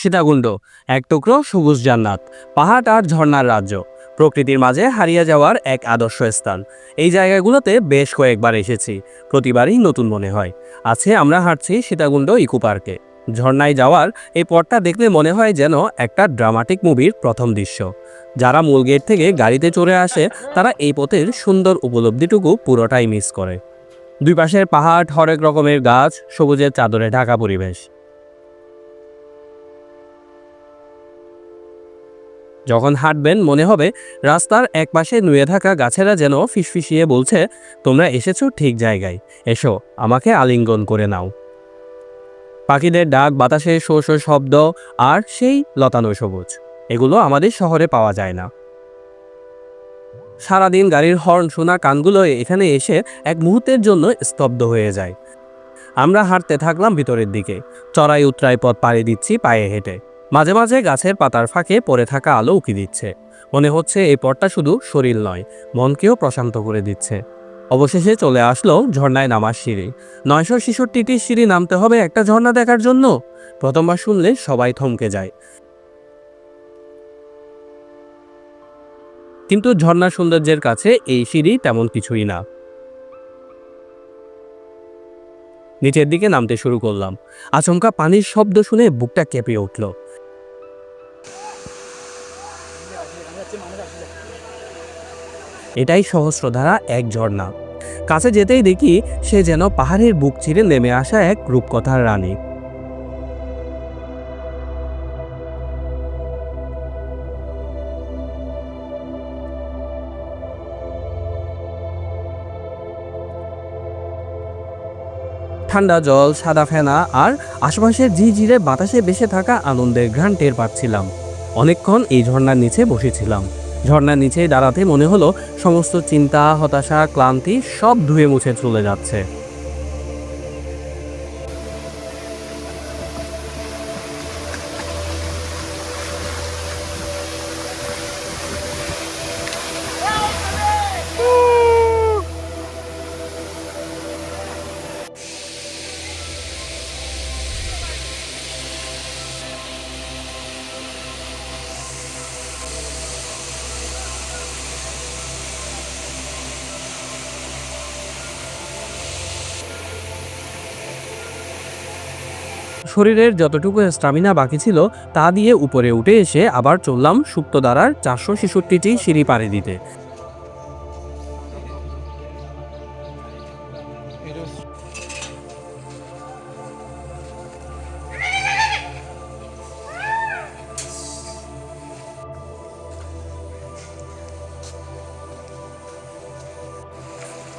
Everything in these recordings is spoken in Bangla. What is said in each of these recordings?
সীতাকুণ্ড, এক টুকরো সবুজ জান্নাত, পাহাড় আর ঝর্ণার রাজ্য। প্রকৃতির মাঝে হারিয়ে যাওয়ার এক আদর্শ স্থান। এই জায়গাগুলোতে বেশ কয়েকবার এসেছি, প্রতিবারই নতুন মনে হয়। আছে আমরা হাঁটছি সীতাকুণ্ড ইকো পার্কে। ঝর্ণায় যাওয়ার এই পথটা দেখলে মনে হয় যেন একটা ড্রামাটিক মুভির প্রথম দৃশ্য। যারা মূল গেট থেকে গাড়িতে চড়ে আসে, তারা এই পথের সুন্দর উপলব্ধিটুকু পুরোটাই মিস করে। দুই পাশের পাহাড় হরেক রকমের গাছ, সবুজের চাদরে ঢাকা পরিবেশ। যখন হাঁটবেন, মনে হবে রাস্তার এক পাশে নুয়ে থাকা গাছেরা যেন ফিসফিসিয়ে বলছে, তোমরা এসেছ ঠিক জায়গায়। এসো, আমাকে আলিঙ্গন করে নাও। পাখিদের ডাক, বাতাসে শো শো শব্দ আর সেই লতানো সবুজ। এগুলো আমাদের শহরে পাওয়া যায় না। সারাদিন গাড়ির হর্ন শোনা কানগুলো এখানে এসে এক মুহূর্তের জন্য স্তব্ধ হয়ে যায়। আমরা হাঁটতে থাকলাম ভিতরের দিকে। চড়াই উতরাই পথ পাড়ি দিচ্ছি পায়ে হেঁটে। মাঝে মাঝে গাছের পাতার ফাঁকে পড়ে থাকা আলো উকি দিচ্ছে। মনে হচ্ছে এই পথটা শুধু শরীর নয়, মনকেও প্রশান্ত করে দিচ্ছে। অবশেষে চলে আসলো ঝর্ণায় নামার সিঁড়ি। নয়শো ছেষট্টিটি সিঁড়ি নামতে হবে একটা ঝর্ণা দেখার জন্য। প্রথমবার শুনলে সবাই থমকে যায়। কিন্তু ঝর্ণা সৌন্দর্যের কাছে এই সিঁড়ি তেমন কিছুই না। নিচের দিকে নামতে শুরু করলাম। আচমকা পানির শব্দ শুনে বুকটা কেঁপে উঠল। এটাই সহস্রধারা এক ঝর্ণা। কাছে যেতেই দেখি সে যেন পাহাড়ের বুক ছিঁড়ে নেমে আসা এক রূপকথার রানী। ঠান্ডা জল, সাদা ফেনা আর আশপাশের ঝিঝিরে বাতাসে বেসে থাকা আনন্দের ঘ্রাণ টের পাচ্ছিলাম। অনেকক্ষণ এই ঝর্ণার নিচে বসেছিলাম। ঝর্ণার নিচে দাঁড়াতে মনে হলো সমস্ত চিন্তা, হতাশা, ক্লান্তি সব ধুয়ে মুছে চলে যাচ্ছে। শরীরের যতটুকু স্টামিনা বাকি ছিল তা দিয়ে উপরে উঠে এসে আবার চললাম সুপ্তধারার চারশো ছেষট্টিটি সিঁড়ি পাড়ি দিতে।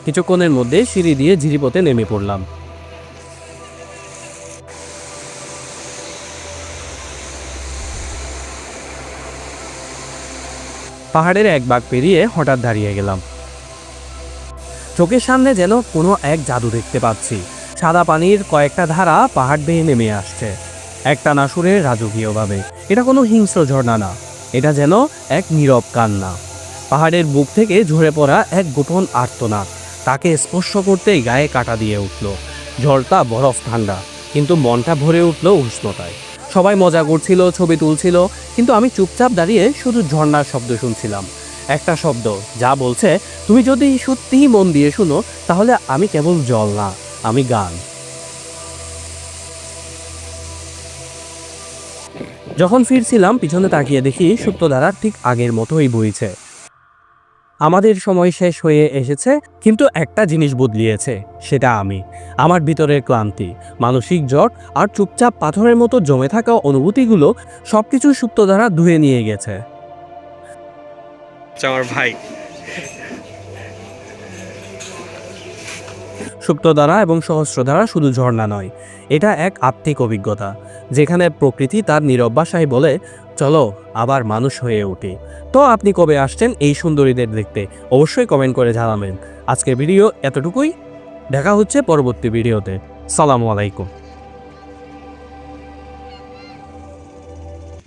কিছুক্ষণের মধ্যে সিঁড়ি দিয়ে ঝিরিপথে নেমে পড়লাম। পাহাড়ের এক বাগ পেরিয়ে হঠাৎ দাঁড়িয়ে গেলাম। চোখের সামনে যেন কোনো এক জাদু দেখতে পাচ্ছি। সাদা পানির কয়েকটা ধারা পাহাড় বেয়ে নেমে আসছে। একটা নাসুরে রাজকীয়ভাবে। এটা কোনো হিংস্র ঝর্ণা না। এটা যেন এক নীরব কান্না। পাহাড়ের বুক থেকে ঝরে পড়া এক গোপন আর্তনাদ। তাকে স্পর্শ করতেই গায়ে কাটা দিয়ে উঠল। ঝড়টা বরফ ঠান্ডা, কিন্তু মনটা ভরে উঠল উষ্ণতায়। সবাই মজা করছিল, ছবি তুলছিল, কিন্তু আমি চুপচাপ দাঁড়িয়ে শুধু ঝর্ণার শব্দ শুনছিলাম। একটা শব্দ, যা বলছে, তুমি যদি সত্যিই মন দিয়ে শুনো, তাহলে আমি কেবল জল না, আমি গান। যখন ফিরছিলাম, পিছনে তাকিয়ে দেখি সুপ্তধারা ঠিক আগের মতোই বইছে। আমাদের সময় শেষ হয়ে এসেছে, কিন্তু একটা জিনিস বদলিয়েছে, সেটা আমি। আমার ভিতরের ক্লান্তি, মানসিক জ্বর আর চুপচাপ পাথরের মতো জমে থাকা অনুভূতিগুলো সব কিছু সুপ্ত দ্বারা ধুয়ে নিয়ে গেছে। আমার ভাই। সুপ্তধারা এবং সহস্রধারা শুধু ঝর্ণা নয়, এটা এক আত্মিক অভিজ্ঞতা, যেখানে প্রকৃতি তার নিরব্বাসায় বলে, চলো, আবার মানুষ হয়ে ওঠে তো আপনি কবে আসছেন এই সুন্দরীদের দেখতে, অবশ্যই কমেন্ট করে জানাবেন। আজকের ভিডিও এতটুকুই, দেখা হচ্ছে পরবর্তী ভিডিওতে। সালামু আলাইকুম।